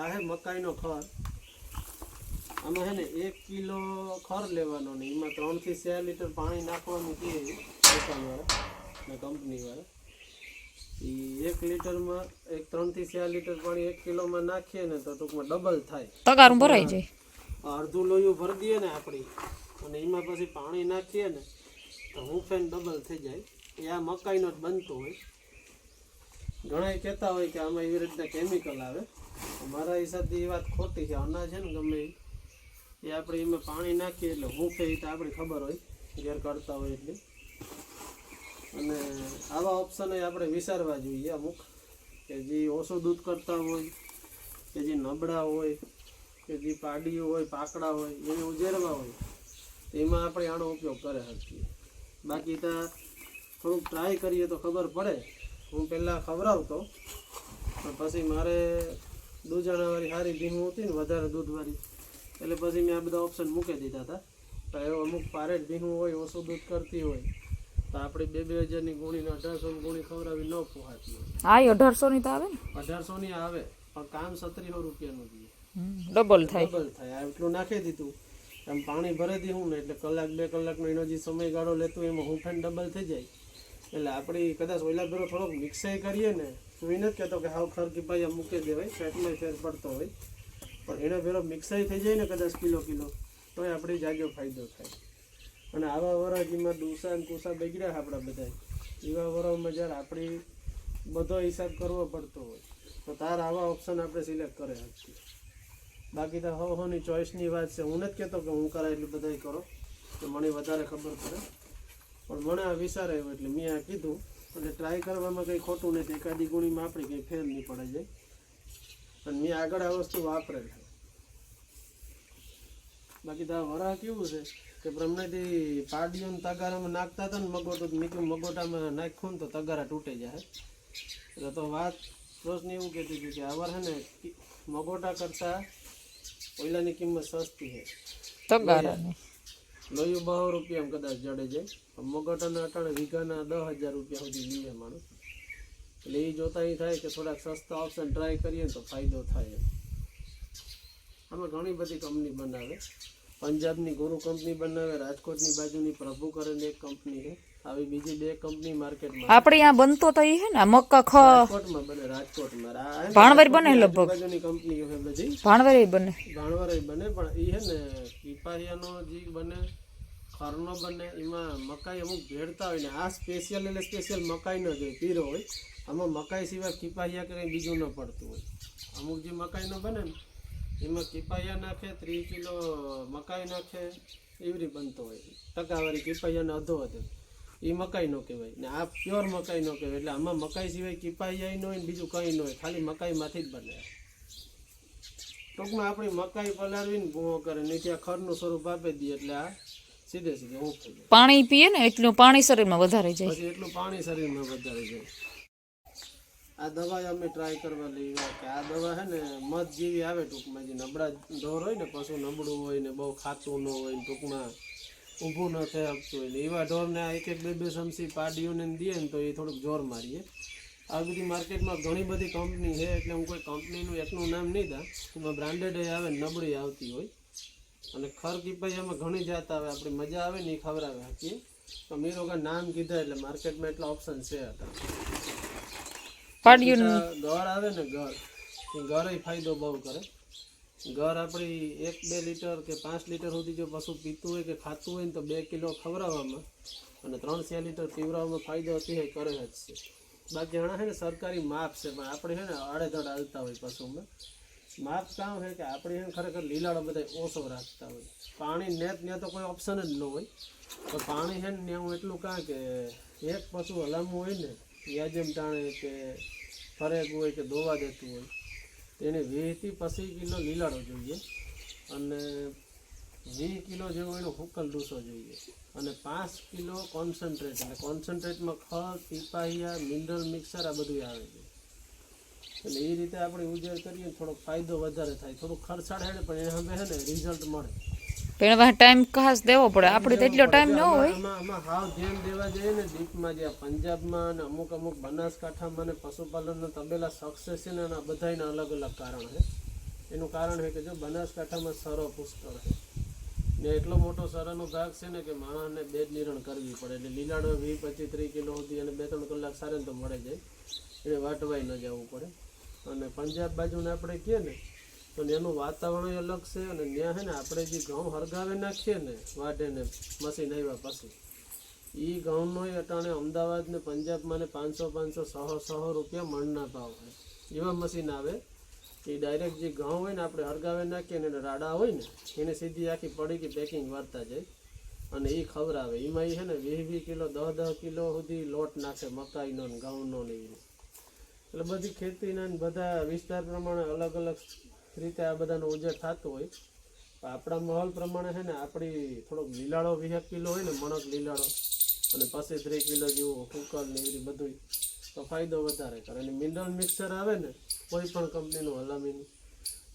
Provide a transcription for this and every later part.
આ હે મકાઈનો ખર. આમાં હે ને એક કિલો ખર લેવાનો ને એમાં ત્રણથી ચાર લીટર પાણી નાખવાનું કહે દુકાનવાળા ને કંપનીવાળા. એ એક લીટરમાં એક ત્રણથી ચાર લીટર પાણી એક કિલોમાં નાખીએ ને તો ટૂંકમાં ડબલ થાય. તગારું ભરાઈ જાય. અડધું લોયું ભરી દઈએ ને આપણી. અને એમાં પછી પાણી નાખીએ ને તો હું ફેન ડબલ થઈ જાય. એ આ મકાઈનો જ બનતો હોય. ઘણા કહેતા હોય કે આમાં એવી રીતના કેમિકલ આવે. મારા હિસાબથી એ વાત ખોટી છે. અનાજ છે ને ગમે એ આપણે એમાં પાણી નાખીએ એટલે હુંફે એ તો આપણે ખબર હોય, ઘેર કરતા હોય એટલે. અને આવા ઓપ્શન આપણે વિચારવા જોઈએ અમુક, કે જે ઓછું દૂધ કરતા હોય, કે જે નબળા હોય, કે જે પાડીઓ હોય, પાકડા હોય, એને ઉજેરવા હોય એમાં આપણે આનો ઉપયોગ કરે શકીએ બાકી તો થોડુંક ટ્રાય કરીએ તો ખબર પડે. હું પહેલાં ખવડાવતો, પણ પછી મારે દૂધાણાવાળી સારી ભીહું હતી ને વધારે દૂધવાળી. એટલે પછી મેં આ બધા ઓપ્શન મૂકી દીધા હતા. તો એવો અમુક પારેટ ભીહું હોય ઓછું દૂધ કરતી હોય તો આપણે બે બે હજારની ગુણીને અઢારસોની ગુણી ખવડાવી ન પોહાતી હોય. હા એ અઢારસો ની તો આવે ને. અઢારસોની આવે પણ કામ સત્રીસો રૂપિયાનું જોઈએ ડબલ થાય. ડબલ થાય. આ એટલું નાખી દીધું. એમ પાણી ભરી દીધું ને એટલે કલાક બે કલાકનો એનો જે સમયગાળો લેતો એમાં હું ફેન ડબલ થઈ જાય. એટલે આપણી કદાચ ઓલા ભેરો થોડોક મિક્સાઈ કરીએ ને તો એ નથી કહેતો કે હાવ ખર આ મૂકી દેવાય ફેટમાં ફેર પડતો હોય. પણ એનો ફેરો મિક્સાઈ થઈ જાય ને કદાચ કિલો કિલો તો એ આપણી જાગ્યો ફાયદો થાય. અને આવા વરાજીમાં ડૂસા ને કુસા બગડ્યા આપણા બધા એવા વરામાં જ્યારે આપણી બધો હિસાબ કરવો પડતો હોય, તો તાર આવા ઓપ્શન આપણે સિલેક્ટ કરે શકીએ બાકી તો હો, હોની ચોઈસની વાત છે. હું નથી કહેતો કે હું કરાય એટલું બધાય કરો તો મને વધારે ખબર પડે. પણ મને આ વિચાર આવ્યો એટલે મેં આ કીધું અને ટ્રાય કરવામાં કંઈ ખોટું નથી. એકાદી ગુણીમાં આપણે કંઈ ફેર નહીં પડે જાય અને મેં આગળ આ વસ્તુ વાપરે છે. બાકી તારા વરાહ કેવું છે? કે બ્રહ્મણેથી પાડીઓ તગારામાં નાખતા હતા ને મગોટું મીઠું મગોટામાં નાખ્યું ને તો તગારા તૂટે જાય. એટલે તો વાત રોશની એવું કહેતી હતી કે આવાર છે ને મગોટા કરતાં ઓઈલાની કિંમત સસ્તી છે. તગારાની. લોયું બહુ રૂપિયા કદાચ જડે જાય મગોટાના અટાણે વીઘાના દસ હજાર રૂપિયા સુધી લીએ માણસ. એટલે એ જોતા એ થાય કે થોડાક સસ્તા ઓપ્શન ટ્રાય કરીએ તો ફાયદો થાય આમાં ઘણી બધી કંપની બનાવે. પંજાબની ગુરુ કંપની બનાવે, રાજકોટની બાજુની પ્રભુ કરીને એક કંપની છે. આવી બીજી બે કંપની માર્કેટમાં આપણે અહીંયા બનતો તો એ હે ને મક્કા ખ રાજકોટમાં બને રાજકોટમાં. ભાણવર બને લગભગ. કંપનીઓ છે બધી. ભાણવરે બને. ભાણવરે બને પણ એ હે ને પીપાહિયાનો જે બને ખરનો બને એમાં મકાઈ અમુક ભેળતા હોય ને આ સ્પેશિયલ એટલે સ્પેશિયલ મકાઈ ન હોય પીરો હોય. આમાં મકાઈ સિવાય કીપાહિયા કંઈ બીજું ન પડતું હોય. અમુક જે મકાઈનો બને ને એમાં કીપાહિયા નાખે ત્રીસ કિલો મકાઈ નાખે એવી રીતે બનતો હોય. ટકાવારી કીપાહિયાને અધો હતો. એ મકાઈ નો કહેવાય. ને આ પ્યોર મકાઈ નો કહેવાય. એટલે આમાં મકાઈ સિવાય કીપાહિયા ન હોય ને બીજું કંઈ ન હોય. ખાલી મકાઈમાંથી જ બને. ટૂંકમાં આપણી મકાઈ પલાળવીને ભૂવો કરે. ને ત્યાં ખરનું સ્વરૂપ આપી દઈએ એટલે આ સીધે સીધે ઊંઘ થઈ જાય. પાણી પીએ ને એટલું પાણી શરીરમાં વધારે જાય. પછી એટલું પાણી શરીરમાં વધારે જાય. આ દવા અમે ટ્રાય કરવા લઈ કે આ દવા છે ને મધ જેવી આવે ટૂંકમાં. જે નબળા ઢોર હોય ને પશુ નબળું હોય ને બહુ ખાતું ન હોય ટૂંકમાં. ઊભું ન થઈ શકતું હોય ને. એવા ઢોરને એક એક બે બે ચમચી પાડીઓને દઈએ ને તો એ થોડુંક જોર મારીએ. આ બધી માર્કેટમાં ઘણી બધી કંપની છે એટલે હું કોઈ કંપનીનું એકનું નામ નહીં દા એમાં બ્રાન્ડેડ આવે ને નબળી આવતી હોય. અને ખર કીપાઈયામાં ઘણી જાત આવે આપણી મજા આવે ને એ ખવડાવે શકીએ તો મેં લોકો નામ કીધા એટલે માર્કેટમાં એટલા ઓપ્શન છે હતા ગળ આવે ને ગળ એ ગળ ફાયદો બહુ કરે. ગળ આપણી એક બે લીટર કે પાંચ લીટર સુધી જો પશુ પીતું હોય કે ખાતું હોય ને તો બે કિલો ખવડાવવામાં અને ત્રણ ચાર લીટર પીવડાવવામાં ફાયદો અતિશય કરે જ છે. બાકી ઘણા છે ને સરકારી માપ છે, પણ આપણે છે ને આડેધડ હાલતા હોય પશુમાં. માપ કામ છે કે આપણે છે ને ખરેખર લીલાડો બધા ઓછો રાખતા હોય. પાણી નેત ત્યાં તો કોઈ ઓપ્શન જ ન હોય. તો પાણી છે ને હું એટલું કાં કે એક પશુ હલામવું હોય ને યાજમ ટાણે કે ફરેક હોય કે ધોવા દેતું હોય તેને વીસથી પચીસ કિલો લીલાડો જોઈએ અને વીસ કિલો જેવો એનો હુકલ ડૂસો જોઈએ અને પાંચ કિલો કોન્સન્ટ્રેટ એટલે કોન્સન્ટ્રેટમાં ખડ પીપાહિયા મિનરલ મિક્સર આ બધું આવે છે. એટલે એ રીતે આપણે ઉજેર કરીએ થોડોક ફાયદો વધારે થાય. થોડુંક ખર્ચાળ હેડે પણ એ હવે છે ને રિઝલ્ટ મળે. એમાં ટાઈમ ખાસ દેવો પડે. આપણે તો એટલો ટાઈમ ન હોય. હાવ ધ્યાન દેવા જઈએ ને દીપમાં જે પંજાબમાં અને અમુક અમુક બનાસકાંઠામાં ને પશુપાલનના તબેલા સક્સેસ છે ને એના બધાયના અલગ અલગ કારણ છે. એનું કારણ છે કે જો બનાસકાંઠામાં સરો પુષ્કળ છે. ને એટલો મોટો સરાનો ભાગ છે ને કે માણસને બે જ નિરણ કરવી પડે. એટલે લીલાણ વીસ, પચીસ, ત્રીસ કિલો સુધી અને બે ત્રણ કલાક સારે તો મળે જાય. એને વાટવાય ન જવું પડે. અને પંજાબ બાજુને આપણે કહીએ ને તો એનું વાતાવરણ અલગ છે અને ત્યાં છે ને આપણે જે ઘઉં હરગાવે નાખીએ ને વાઢેને મશીન આવ્યા પછી એ ઘઉંનો અટાણે અમદાવાદ ને પંજાબમાં ને પાંચસો પાંચસો સો સો રૂપિયા મણના ભાવ હોય. એવા મશીન આવે એ ડાયરેક્ટ જે ઘઉં હોય ને આપણે હરગાવે નાખીએ ને એને રાડા હોય ને, એને સીધી આખી પડી કે પેકિંગ વારતા જાય. અને એ ખવડાવે. એમાં એ છે ને વીસ વીસ કિલો, દસ દસ કિલો સુધી લોટ નાખે મકાઈનો ને ઘઉંનો ને એટલે બધી ખેતીના બધા વિસ્તાર પ્રમાણે અલગ અલગ રીતે આ બધાનો ઉજેર થતો હોય. આપણા માહોલ પ્રમાણે છે ને, આપણી થોડોક લીલાળો વીસ કિલો હોય ને, મણક લીલાળો, અને પછી ત્રીસ કિલો જેવું કુકર ને એવી બધું તો ફાયદો વધારે કરે. અને મિનરલ મિક્સર આવે ને, કોઈ પણ કંપનીનું, હલામીનું,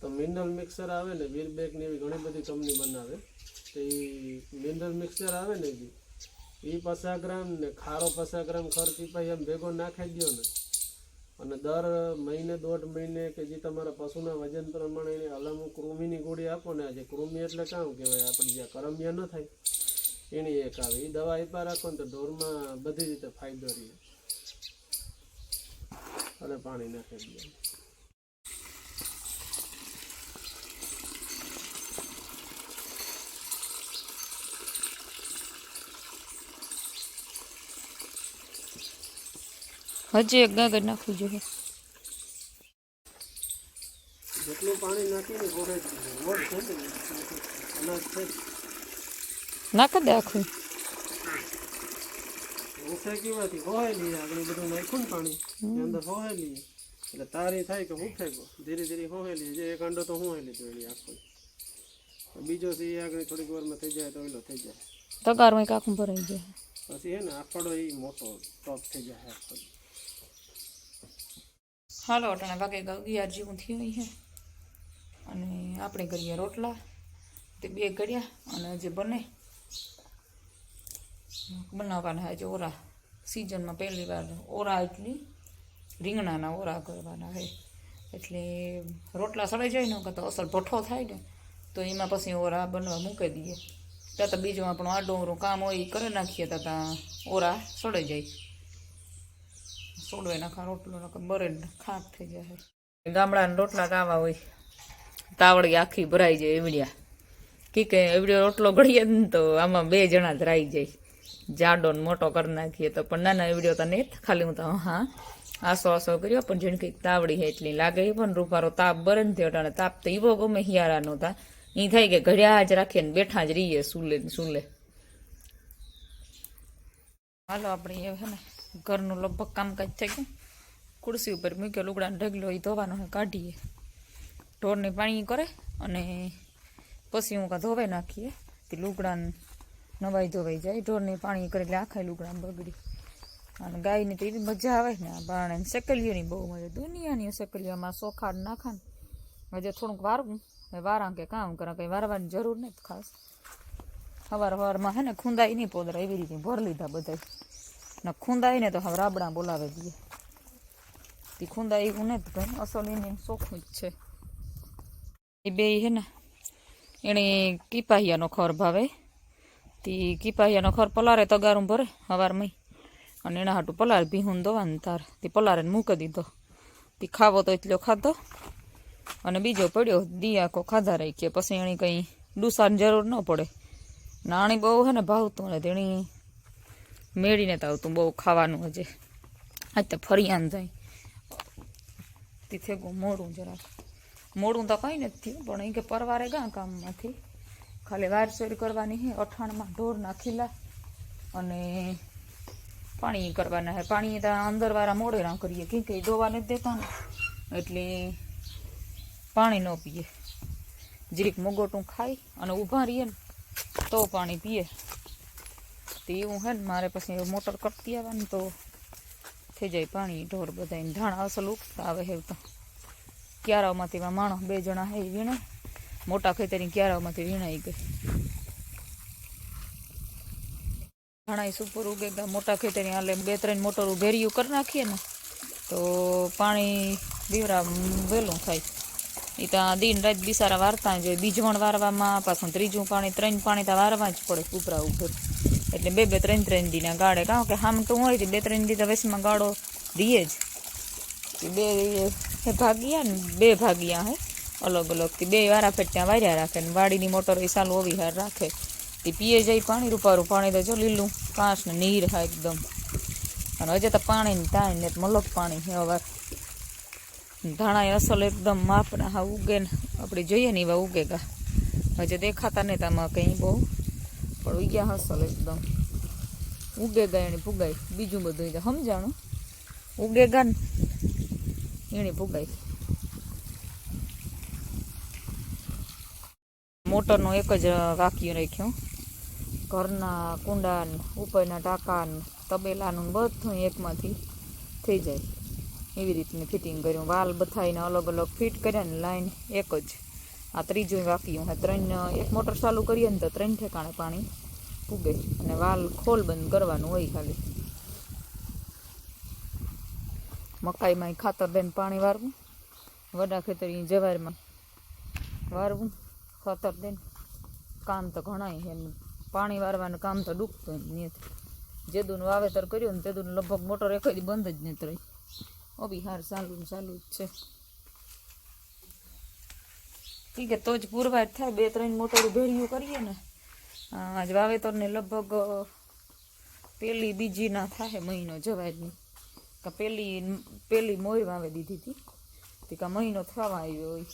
તો મિનરલ મિક્સર આવે ને વીરબેગની એવી ઘણી બધી કંપની બનાવે. તો એ મિનરલ મિક્સર આવે ને એ પચાસ ગ્રામ ને ખારો પચાસ ગ્રામ ખર્ચી પછી એમ ભેગો નાખી દો ને અને દર મહિને દોઢ મહિને કે જે તમારા પશુના વજન પ્રમાણે એને અલામું કૃમિની ગોળી આપો ને, આજે કૃમિ એટલે કામ કહેવાય? આપણે જ્યાં કરમિયા ન થાય. એની એક આવે. એ દવા આપ્યા રાખો ને તો ઢોરમાં બધી રીતે ફાયદો રહે. અને પાણી નાખી દે હજી એક ગાગર નાખવું જોઈએ જેટલું પાણી નાખીને ગોળે જ દીધું. ગોળ છે ને અનાજ છે નાખ દે આખું ઊંચાઈ કેવાથી હોવાય લઈએ આગળ બધું નાખ્યું ને પાણી એ અંદર હોવાય લઈએ એટલે તારી થાય કે હું ફેંકો ધીરે ધીરે હોવાય લઈએ જે એક અંડો તો હું લીધો એની આખો બીજો છે એ આગળ થોડીક વારમાં થઈ જાય તો ઓલો થઈ જાય તગારમાં કાકું ભરાઈ જાય પછી હે ને આફડો એ મોટો ટોપ થઈ જાય આખો હાલો, અટાણા વાગે અગિયાર જેવું થયું છે અને આપણે કરીએ રોટલા. તે બે કર્યા અને હજે બને. બનાવવાના હજુ ઓરા સિઝનમાં પહેલી વાર ઓરા એટલી રીંગણાના ઓરા કરવાના છે એટલે રોટલા સડાઈ જાય ને તો અસર ભઠ્ઠો થાય ને, તો એમાં પછી ઓરા બનવા મૂકી દઈએ. ત્યાં તો બીજું આપણું આડું કામ હોય એ કરી નાખીએ ત્યાં ઓરા સડાઈ જાય. સોડવે નાખા રોટલો નાખા બરે ખાક થઈ જાય. ગામડાના રોટલા કાવા હોય, તાવડી આખી ભરાઈ જાય એવડિયા. કી કે એવડ્યો રોટલો ઘડીએ ને તો આમાં બે જણા જ જાય. જાડો ને મોટો કરી નાખીએ તો, પણ નાના એવડ્યો તો નહીં ખાલી હું તો, હા આસો આસો કર્યો, પણ જેને કંઈક તાવડી હે એટલી લાગે પણ રૂપારો તાપ બરે ને થયો તાપ તો એવો ગમે હિયારાનો હતા એ થાય કે ઘડિયા જ રાખીએ ને બેઠા જ રહીએ, સુલે સુલે. હાલો, આપણે એ હે ને. ઘરનું લગભગ કામકાજ થઈ ગયું. ખુરશી ઉપર મૂક્યો લુગડાનો ઢગલો એ ધોવાનો કાઢીએ. ઢોરને પાણી કરે અને પછી હું કાં ધોવાઈ નાખીએ. તે લુગડાને નવાઈ ધોવાઈ જાય. ઢોરને પાણી કરે એટલે આખા લુગડા બગડી. અને ગાયની તો એવી મજા આવે ને. આ બારણે સેકલીઓની બહુ મજા. દુનિયાની સેકલિયામાં સોખાડ નાખા ને હજે થોડુંક હવે વારા કે કામ કરે, કંઈ વારવાની જરૂર નથી ખાસ. સવાર સવારમાં હે ને ખૂંદાઈ નહીં પોદરા. એવી રીતે ભર લીધા બધા ને ખૂંદાઈ ને તો હવે રાબડા બોલાવે દઈએ તે ખૂંદાઈ એવું નથી ઘણું અસલ એની ચોખ્ખું જ છે. એ બે હે ને, એણે કીપાહિયાનો ખર ભાવે. તે કીપાહિયાનો ખર પલારે તગારું ભરે હવારમાં અને એના હાટું પલાર ભીહું દવાનું તાર. તે પલારે મૂકી દીધો. તે ખાવો તો એટલો ખાધો. અને બીજો પડ્યો દિયાકો ખાધા રાખીએ પછી એની કંઈ ડૂસાની જરૂર ન પડે. નાણી બહુ હે ને ભાવતું ને તેણી મેળીને તો આવતું, બહુ ખાવાનું હજે. આજ તો ફરિયાન જાય. તીથે મોડું જરાક. મોડું તો કંઈ નથી પણ એ કે પરવારે ગા કામમાંથી. ખાલી વાર ચોરી કરવાની હે, અઠાણમાં ઢોરના ખીલા અને પાણી કરવાના હે. પાણી તો અંદરવાળા મોડે રામ કરીએ, કેમ કે ધોવા નથી દેતા ને એટલે પાણી ન પીએ. જીરીક મોગોટું ખાઈ અને ઊભા રહીએ ને, તો પાણી પીએ. તો એવું હે ને, મારે પછી મોટર કરતી આવવાની તો થઈ જાય પાણી, ઢોર બધા ધાણા અસલ ઉગતા આવે હે તો. ક્યારાઓમાંથી એમાં માણસ બે જણા હે વીણે, મોટા ખેતરની ક્યારાઓમાંથી વીણાઈ ગઈ. ધાણા સુપર ઉગે ગયા મોટા ખેતરની હાલે બે ત્રણ મોટર ભેરિયું કરી નાખીએ ને, તો પાણી બીવરા વહેલું થાય. એ તો દિન રાત બિસારા વારતા જ બીજવણ વારવામાં, પાછું ત્રીજું પાણી, ત્રણ પાણી તો વારવા જ પડે ઉપરા ઉપર. એટલે બે બે, ત્રણ ત્રણ દીના ગાળે. કારણ કે હામટું હોય તો બે, ત્રણ દી તો વેસમાં ગાળો દીએ જ. બે ભાગ્યા ને બે ભાગ્યા હે, અલગ અલગ. તે બે વારા ત્યાં વાર્યા રાખે ને વાડીની મોટર એ સાલું ઓવી હાર રાખે. તે પીએ જાય પાણી, રૂપારું પાણી તો જો લીલું કાંસ ને નીર હા એકદમ. અને હજે તો પાણી ને તાણ ને મલક પાણી હે હવે. ધાણા અસલ એકદમ માપના હા ઉગે ને. આપણે જોઈએ ને એવા ઉગે ગા. હજે દેખાતા નહીં તમારે કંઈ બહુ પણ ઉગ્યા હસલ એકદમ. ઉગે ગયા એની ફુગાઈ બીજું બધું સમજાણું. ઉગે ગા ને એની ફુગાઈ મોટરનો એક જ વાક્યું રાખ્યું. ઘરના કુંડાને ઉપરના ટાંકાને તબેલાનું બધું એકમાંથી થઈ જાય. એવી રીતની ફિટિંગ કર્યું. વાલ બથાઈને અલગ અલગ ફિટ કર્યા ને લાઈન એક જ. આ ત્રીજું વાક્યું. હે ત્રણ, એક મોટર ચાલુ કરીએ ને તો ત્રણ ઠેકાણે પાણી પૂગે અને વાલ ખોલ બંધ કરવાનું હોય ખાલી. મકાઈમાં ખાતર દઈને પાણી વારવું. વડા ખેતરી જવારમાં વારવું. ખાતર દઈને કામ તો ઘણાય છે પાણી વારવાનું કામ તો ડૂબતું નહીં. જેદુનું વાવેતર કર્યું ને તેદુનું લગભગ મોટર એક બંધ જ નહીં ઓ બી હાર ચાલુ ચાલુ જ છે. ઠીક છે તો જ પુરવાર થાય, બે ત્રણ મોટરું ભેળિયું કરીએ ને. આજ વાવેતરને લગભગ પેલી બીજી ના થાય મહિનો જવાયની. કે પેલી પેલી મોર વાવે દીધી હતી તે કાં મહિનો થવા આવ્યો હોય.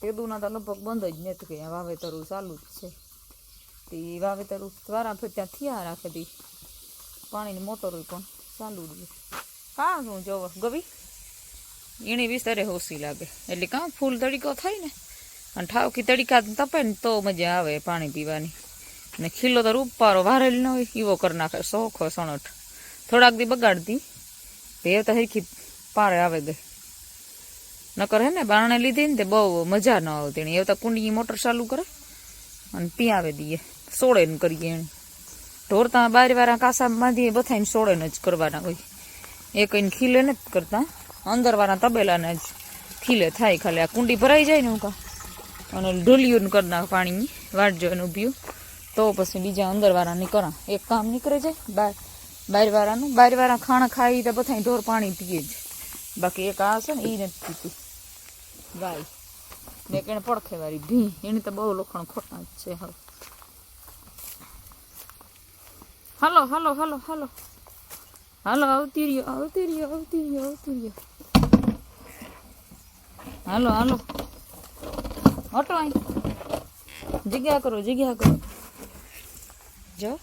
તેદુના તો લગભગ બંધ જ નથી કે વાવેતરું ચાલુ જ છે. તે વાવેતરું દ્વારા ત્યાં થયા રાખે હતી પાણીની મોટરું પણ ચાલુ જ કાં શું જોવો. ગવી? એની વિસ્તારે હોસી લાગે એટલે કાં ફૂલ તડીકો થાય ને અને ઠાવકી તડીકા તપે ને તો મજા આવે પાણી પીવાની ને ખીલો તો રૂપારો વારેલ ન હોય એવો કરી નાખે સોખો સણઠ થોડાક દી બગાડતી તે તો હરખી પારે આવે ગઈ નકર હે ને બારણે લીધી ને તે બહુ મજા ન આવતી ને એ તો કુંડી મોટર ચાલુ કરે અને પીયાવે દઈએ સોળે ને કરીએ એને ઢોરતા બારી વાળા કાસા બાંધીએ બધાને સોળે ને જ કરવાના હોય એ કઈને ખીલે નથી કરતા અંદર વાળા તબેલાને જ ખીલે થાય ખાલી. આ કુંડી ભરાઈ જાય ને હું કા અને ઢોલિયું કરી નાખ પાણીની, વાટજો એનું પીયું તો પછી બીજા અંદરવાળાની કરા. એક કામ નીકળે જાય બાર બાર વાળાનું બાર વાળા ખાણા ખાઈ તો બધા ઢોર પાણી પીએ જ. બાકી એક આ છે ને એ નથી પીતી. ગાય. ને એને પડખે વાળી ભી. એને તો બહુ લોખણ ખોટા જ છે હવે હાલો હાલો હાલો હાલો. હાલો, આવતી રહ્યો આવતી રહ્યો આવતી રહ્યો આવતી રહ્યો. હાલો હાલો. હટો અહીં. જગ્યા કરો જગ્યા કરો. જો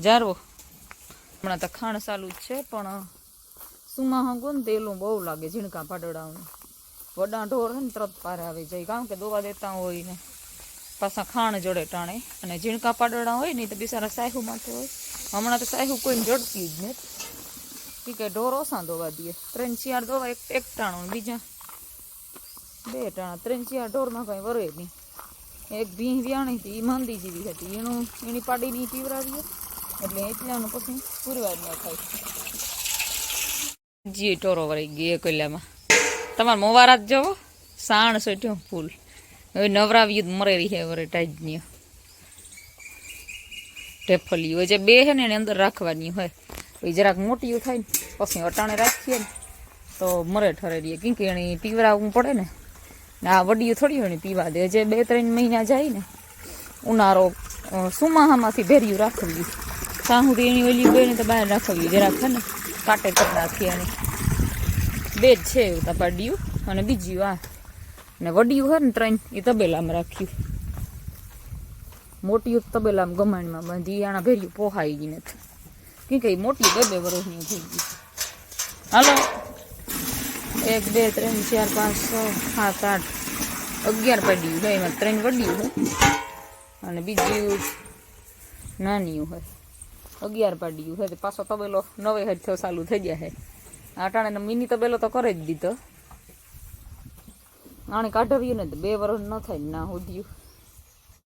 જારવો. હમણાં તો ખાણ ચાલુ જ છે, પણ સુમા હંગો ને તેલું બહુ લાગે, ઝીણકા પાડડાનું વડા ઢોર ને તરત પારે આવી જાય, કારણ કે દોવા દેતા હોય ને. પાછા ખાણ જોડે ટાણે. અને ઝીણકા પાડડા હોય ને તો બિચારા સાહુ માટે હોય. હમણાં તો સાહુ કોઈને જડતી જ નથી. કે ઢોર ઓછા દોવા દે. ત્રણ, ચાર દોવા, એક એક ટાણું બીજા. બે ટાણા, ત્રણ ચાર ઢોરમાં કંઈ વરે નહીં. એક ભીં વ્યાણી હતી એ માંદી જેવી હતી. એનું, એની પાડીની પીવરાવીએ. એટલે એટલાનું પછી પૂરવાર ન થાય. જી ટોરો વળી ગયો કલ્યામાં. તમારે મોવારા જ જવો. સાણ સોટ્યો ફૂલ. હવે નવરાવ્યું મરે રહી છે વરે ટાઈજની ઢેફલી હોય જે બે છે ને એની અંદર રાખવાની હોય. પછી જરાક મોટી થાય ને, પછી અટાણે રાખીએ ને, તો મરે ઠરેલીએ કેમ કે એની પીવરાવવું પડે ને. આ વડીયું થોડી ને પીવા દે. જે બે ત્રણ મહિના જાય ને, ઉનાળો સુમાહામાંથી ભેર્યું રાખવી. ત્યાં એની ઓલી ગઈ ને તો બહાર રાખવી. જરાક છે ને, કાંટે કરી નાખી અને બે જ છે એવું તપાડ્યું અને બીજું આ. ને વડિયું હોય ને ત્રણ, એ તબેલામાં રાખ્યું. મોટી તબેલામાં ગમાણમાં બાંધી, આના ભેર્યું પોહાઈ ગઈ નથી. કે મોટી બે બે વર્ષની થઈ ગઈ. હાલો. એક, બે, ત્રણ, ચાર, પાંચ, છ, સાત, આઠ, અગિયાર પડ્યું હોય એમાં ત્રણ વડિયું હોય અને બીજું નાનીયું હોય અગિયાર પાડ્યું હોય પાછો તબેલો નવે હજ થયો, ચાલુ થઈ ગયા છે. અટાણે મિની તબેલો તો કરે જ દીધો. આણે કાઢવ્યું ને તો બે વર્ષ ન થાય ને ઉડ્યું